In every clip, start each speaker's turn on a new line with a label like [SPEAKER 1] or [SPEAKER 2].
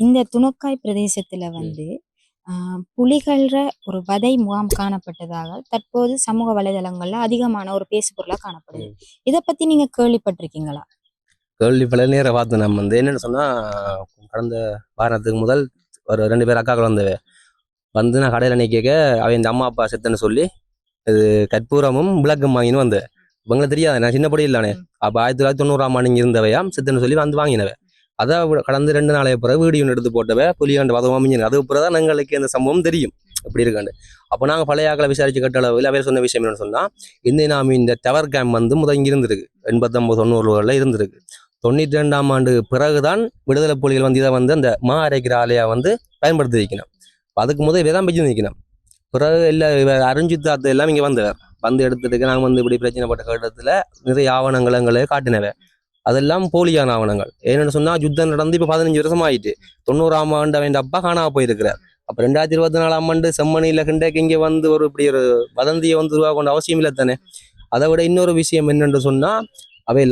[SPEAKER 1] இந்த துணுக்காய் பிரதேசத்துல வந்து ஆஹ், புலிகள ஒரு வதை முகாம் காணப்பட்டதாக தற்போது சமூக வலைதளங்கள்ல அதிகமான ஒரு பேசு பொருளா காணப்படுது. இத பத்தி நீங்க கேள்விப்பட்டிருக்கீங்களா?
[SPEAKER 2] கேள்வி பல நேரம் பார்த்தோம் நம்ம வந்து என்னென்னு சொன்னால் கடந்த வாரத்துக்கு முதல் ஒரு ரெண்டு பேர் அக்காக்கள் வந்தவ வந்து நான் கடையில் நிற்க அவன் இந்த அம்மா அப்பா செத்துன்னு சொல்லி இது கற்பூரமும் விளக்கும் வாங்கின்னு வந்தேன் இவங்களுக்கு தெரியாது. நான் சின்ன பொடி இல்லானே அப்போ ஆயிரத்தி தொள்ளாயிரத்தி தொண்ணூறாம் ஆண்டு இங்கே இருந்தவையாம் செத்துன்னு சொல்லி வந்து வாங்கினவ. அதை விட- கடந்த ரெண்டு நாளைய பிறகு வீடியோ எடுத்து போட்டவ புலியாண்டு வதம் அமைஞ்சின அது பிறகு தான் எங்களுக்கு இந்த சம்பவம் தெரியும். இப்படி இருக்காண்டு. அப்போ நாங்கள் பழைய ஆக்களை விசாரிச்சு கேட்ட அளவில் அவர் சொன்ன விஷயம் என்னன்னு சொன்னால் இந்த நாம் இந்த டவர் கேம்ப் வந்து முதல் இங்கே இருந்திருக்கு. எண்பத்தொம்பது தொண்ணூறுகளில் இருந்திருக்கு. தொண்ணூற்றி ரெண்டாம் ஆண்டு பிறகுதான் விடுதலை புலிகள் வந்து இதை வந்து அந்த மா அரைக்கிற ஆலையை வந்து பயன்படுத்தி வைக்கணும். அதுக்கு முதல் இதை தான் பெஞ்சு நிற்கணும் பிறகு இல்லை இவர் அரிஞ்சித் தாத்து எல்லாம் இங்கே வந்தவர். வந்து எடுத்துட்டு நாங்கள் வந்து இப்படி பிரச்சனைப்பட்ட கட்டத்தில் நிறைய ஆவணங்கள் எங்களை காட்டினவன் அதெல்லாம் போலியான ஆவணங்கள். ஏன்னு சொன்னால் யுத்தம் நடந்து இப்போ பதினஞ்சு வருஷம் ஆயிட்டு தொண்ணூறாம் ஆண்டு அவன் அப்பா காணாம போயிருக்கிறார். அப்போ ரெண்டாயிரத்தி இருபத்தி நாலாம் ஆண்டு செம்மணியில் கிண்டக்கு இங்கே வந்து ஒரு இப்படி ஒரு வதந்தியை வந்து உருவாக்க அவசியம் இல்லை தானே? அதை விட இன்னொரு விஷயம் என்னென்று சொன்னால் அவை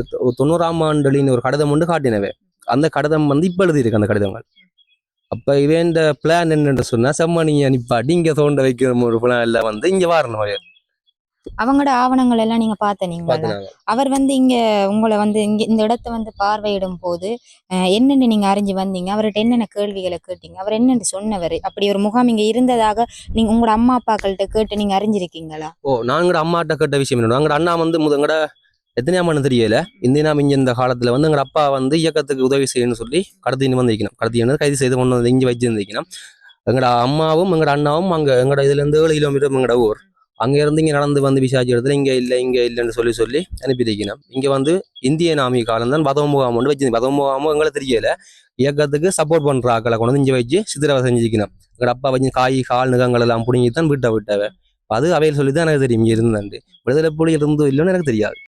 [SPEAKER 2] தொண்ணூறாம் ஆண்டுலின்னு ஒரு கடிதம் ஒன்று காட்டினவை. அந்த கடிதம் வந்து இப்போ எழுதியிருக்கு அந்த கடிதங்கள். அப்போ இவன் இந்த பிளான் என்னென்று சொன்னா செம்மணியை நிப்பாட்டி இங்கே தோண்ட வைக்கிற ஒரு பிளான் எல்லாம் வந்து இங்கே வரணும் அவர்
[SPEAKER 1] அவங்களோட ஆவணங்கள் எல்லாம் நீங்க
[SPEAKER 2] பார்த்துனாங்க.
[SPEAKER 1] அவர் வந்து இங்க உங்களை வந்து இங்க இந்த இடத்த வந்து பார்வையிடும் போது என்னென்ன நீங்க அறிஞ்சு வந்தீங்க? அவர்கிட்ட என்னென்ன கேள்விகளை கேட்டீங்க? அவர் என்னென்னு சொன்னவர்? அப்படி ஒரு முகாம் இங்க இருந்ததாக நீங்க உங்களோட அம்மா அப்பாக்கள்கிட்ட கேட்டு நீங்க அறிஞ்சிருக்கீங்களா?
[SPEAKER 2] ஓ நான் எங்கட அம்மாட்ட கேட்ட விஷயம் என்ன? அண்ணா வந்து முத எங்கட எத்தனையாம் ஆண்டு தெரியல? இந்த நாம் இங்க இந்த காலத்துல வந்து எங்க அப்பா வந்து இயக்கத்துக்கு உதவி செய்யணும்னு சொல்லி கடத்தின்னு வந்து வைக்கணும் கடத்தின்னு கைது செய்து கொண்டு வந்து இங்க வச்சிருந்து வைக்கணும் எங்கட அம்மாவும் எங்கட அண்ணாவும் அங்க எங்கட இதுல இருந்து ஏழு கிலோமீட்டர் எங்கட ஊர். அங்க இருந்து இங்கே நடந்து வந்து விசாரிச்ச இடத்துல இங்கே இல்லை இங்கே இல்லைன்னு சொல்லி சொல்லி அனுப்பி வைக்கணும். இங்க வந்து இந்திய நாமி காலம் தான் பதவ முகாம் ஒன்று வச்சு பதவ முகாமும் எங்களுக்கு தெரியல. இயக்கத்துக்கு சப்போர்ட் பண்ணுற ஆக்களை கொண்டு வந்து இங்கே வச்சு சித்திரவதை செஞ்சுக்கணும். எங்கள் அப்பா வச்சு காய் கால் நிகங்கள் எல்லாம் பிடுங்கி தான் வீட்டை விட்டவ. அது அவையில் சொல்லி தான் எனக்கு தெரியும். இங்க இருந்தாண்டு விடுதலை புலி இருந்தோ இல்லைன்னு எனக்கு தெரியாது.